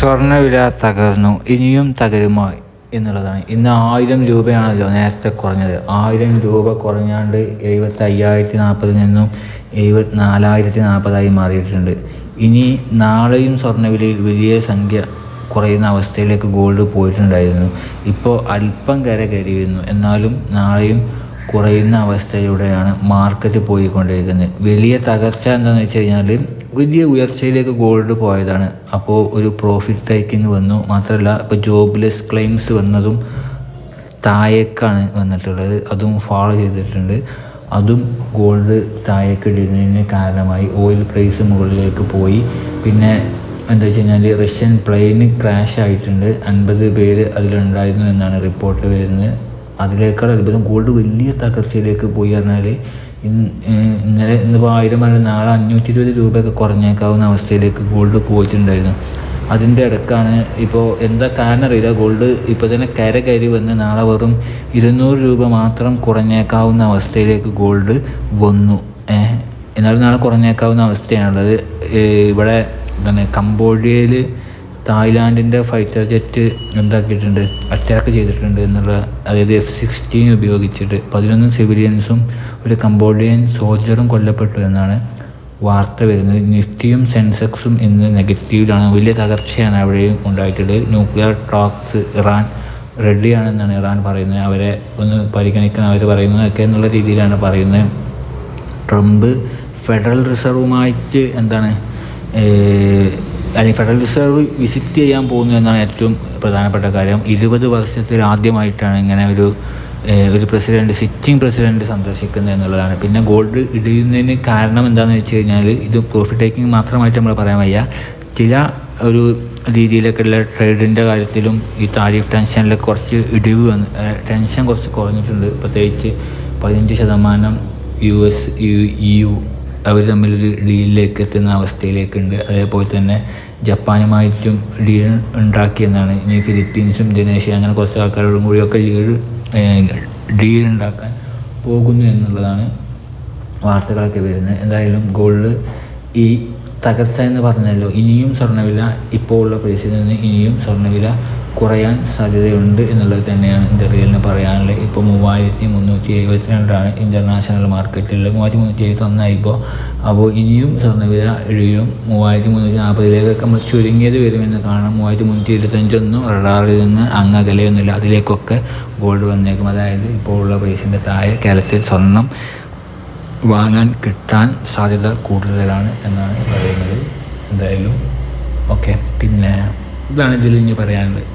സ്വർണവില തകർന്നു ഇനിയും തകരുമോ എന്നുള്ളതാണ്. ഇന്ന് ആയിരം രൂപയാണല്ലോ നേരത്തെ കുറഞ്ഞത്. ആയിരം രൂപ കുറഞ്ഞാണ്ട് എഴുപത്തി അയ്യായിരത്തി നാൽപ്പതിൽ നിന്നും എഴുപത്തി നാലായിരത്തി നാൽപ്പതായി മാറിയിട്ടുണ്ട്. ഇനി നാളെയും സ്വർണവിലയിൽ വലിയ സംഖ്യ കുറയുന്ന അവസ്ഥയിലേക്ക് ഗോൾഡ് പോയിട്ടുണ്ടായിരുന്നു. ഇപ്പോൾ അല്പം കര കയറിയിരുന്നു. എന്നാലും നാളെയും കുറയുന്ന അവസ്ഥയിലൂടെയാണ് മാർക്കറ്റ് പോയിക്കൊണ്ടിരിക്കുന്നത്. വലിയ തകർച്ച എന്താണെന്ന് വെച്ച് കഴിഞ്ഞാൽ വലിയ ഉയർച്ചയിലേക്ക് ഗോൾഡ് പോയതാണ്. അപ്പോൾ ഒരു പ്രോഫിറ്റ് ടേക്കിംഗ് വന്നു. മാത്രമല്ല ഇപ്പോൾ ജോബ്ലെസ് ക്ലെയിംസ് വന്നതും താഴേക്കാണ് വന്നിട്ടുള്ളത്. അതും ഫോളോ ചെയ്തിട്ടുണ്ട്. അതും ഗോൾഡ് താഴേക്ക് ഇടുന്നതിന് കാരണമായി ഓയിൽ പ്രൈസ് മുകളിലേക്ക് പോയി. പിന്നെ എന്താ വെച്ച് കഴിഞ്ഞാൽ റഷ്യൻ പ്ലെയിന് ക്രാഷ് ആയിട്ടുണ്ട്. അൻപത് പേര് അതിലുണ്ടായിരുന്നു എന്നാണ് റിപ്പോർട്ട് വരുന്നത്. അതിലേക്കാൾ അത്ഭുതം ഗോൾഡ് വലിയ തകർച്ചയിലേക്ക് പോയി പറഞ്ഞാൽ ഇന്നലെ ഇന്നിപ്പോൾ ആയിരം ആണ് നാളെ അഞ്ഞൂറ്റി ഇരുപത് രൂപയൊക്കെ കുറഞ്ഞേക്കാവുന്ന അവസ്ഥയിലേക്ക് ഗോൾഡ് പോയിട്ടുണ്ടായിരുന്നു. അതിന്റെ ഇടക്കാണ് ഇപ്പോൾ എന്താ കാരണം അറിയില്ല. ഗോൾഡ് ഇപ്പോൾ തന്നെ കര കയറി വന്ന് നാളെ വെറും ഇരുന്നൂറ് രൂപ മാത്രം കുറഞ്ഞേക്കാവുന്ന അവസ്ഥയിലേക്ക് ഗോൾഡ് വന്നു. എന്നാലും നാളെ കുറഞ്ഞേക്കാവുന്ന അവസ്ഥയാണുള്ളത്. ഇവിടെ എന്താണ് കംബോഡിയയിൽ തായ്ലാൻഡിന്റെ ഫൈറ്റർ ജെറ്റ് എന്താക്കിയിട്ടുണ്ട് അറ്റാക്ക് ചെയ്തിട്ടുണ്ട് എന്നുള്ള അതായത് എഫ് സിക്സ്റ്റീൻ ഉപയോഗിച്ചിട്ട് പതിനൊന്ന് സിവിലിയൻസും ഒരു കംബോഡിയൻ സോൾജറും കൊല്ലപ്പെട്ടു എന്നാണ് വാർത്ത വരുന്നത്. നിഫ്റ്റിയും സെൻസെക്സും ഇന്ന് നെഗറ്റീവിലാണ് വലിയ തകർച്ചയാണ് അവിടെയും ഉണ്ടായിട്ടുള്ളത്. ന്യൂക്ലിയർ ടോക്സ് ഇറാൻ റെഡിയാണെന്നാണ് ഇറാൻ പറയുന്നത്. അവരെ ഒന്ന് പരിഗണിക്കണം അവർ പറയുന്നതൊക്കെ എന്നുള്ള രീതിയിലാണ് പറയുന്നത്. ട്രംപ് ഫെഡറൽ റിസർവുമായിട്ട് എന്താണ് അല്ലെങ്കിൽ ഫെഡറൽ റിസർവ് വിസിറ്റ് ചെയ്യാൻ പോകുന്നു എന്നാണ് ഏറ്റവും പ്രധാനപ്പെട്ട കാര്യം. ഇരുപത് വർഷത്തിൽ ആദ്യമായിട്ടാണ് ഇങ്ങനെ ഒരു ഒരു പ്രസിഡന്റ് സിറ്റിംഗ് പ്രസിഡന്റ് സന്ദർശിക്കുന്നത് എന്നുള്ളതാണ്. പിന്നെ ഗോൾഡ് ഇടിയുന്നതിന് കാരണം എന്താണെന്ന് വെച്ച് കഴിഞ്ഞാൽ ഇത് പ്രോഫിറ്റ് ടേക്കിംഗ് മാത്രമായിട്ട് നമ്മൾ പറയാൻ വയ്യ. ചില ഒരു രീതിയിലൊക്കെയുള്ള ട്രേഡിന്റെ കാര്യത്തിലും ഈ താരിഫ് ടെൻഷനിലെ കുറച്ച് ഇടിവ് വന്ന് ടെൻഷൻ കുറച്ച് കുറഞ്ഞിട്ടുണ്ട്. പ്രത്യേകിച്ച് പതിനഞ്ച് ശതമാനം U S U E U അവർ തമ്മിലൊരു ഡീലിലേക്ക് എത്തുന്ന അവസ്ഥയിലേക്കുണ്ട്. അതേപോലെ തന്നെ ജപ്പാനുമായിട്ടും ഡീൽ ഉണ്ടാക്കിയെന്നാണ്. ഇനി ഫിലിപ്പീൻസും ഇന്തോനേഷ്യ അങ്ങനെ കുറച്ച് ആൾക്കാരോടും കൂടിയൊക്കെ ഡീൽ ഡീൽ ഉണ്ടാക്കാൻ പോകുന്നു എന്നുള്ളതാണ് വാർത്തകളൊക്കെ വരുന്നത്. എന്തായാലും ഗോൾഡ് ഈ തകർച്ച എന്ന് പറഞ്ഞല്ലോ. ഇനിയും സ്വർണവില ഇപ്പോൾ ഉള്ള പ്രൈസിൽ നിന്ന് ഇനിയും സ്വർണവില കുറയാൻ സാധ്യതയുണ്ട് എന്നുള്ളത് തന്നെയാണ് ഇന്റർവ്യൂലിന് പറയാനുള്ളത്. ഇപ്പോൾ മൂവായിരത്തി മുന്നൂറ്റി എഴുപത്തി രണ്ടാണ് ഇന്റർനാഷണൽ മാർക്കറ്റിൽ മൂവായിരത്തി മുന്നൂറ്റി എഴുപത്തി ഒന്നായി ഇപ്പോൾ അപ്പോൾ ഇനിയും സ്വർണവില ഇഴിയും മൂവായിരത്തി മുന്നൂറ്റി നാൽപ്പതിലേക്കൊക്കെ നമ്മൾ ചുരുങ്ങിയത് വരുമെന്ന് കാണാം. മൂവായിരത്തി മുന്നൂറ്റി ഇരുപത്തഞ്ചൊന്നും റഡാറിൽ നിന്ന് അങ്ങ് അകലെയൊന്നുമില്ല. അതിലേക്കൊക്കെ ഗോൾഡ് വന്നേക്കും. അതായത് ഇപ്പോൾ ഉള്ള പ്രൈസിന്റെ താഴെ കേരളത്തിൽ സ്വർണം വാങ്ങാൻ കിട്ടാൻ സാധ്യത കൂടുതലാണ് എന്നാണ് പറയുന്നത്. എന്തായാലും ഓക്കെ. പിന്നെ ഇതാണ് ഇതിൽ ഇനി പറയാനുള്ളത്.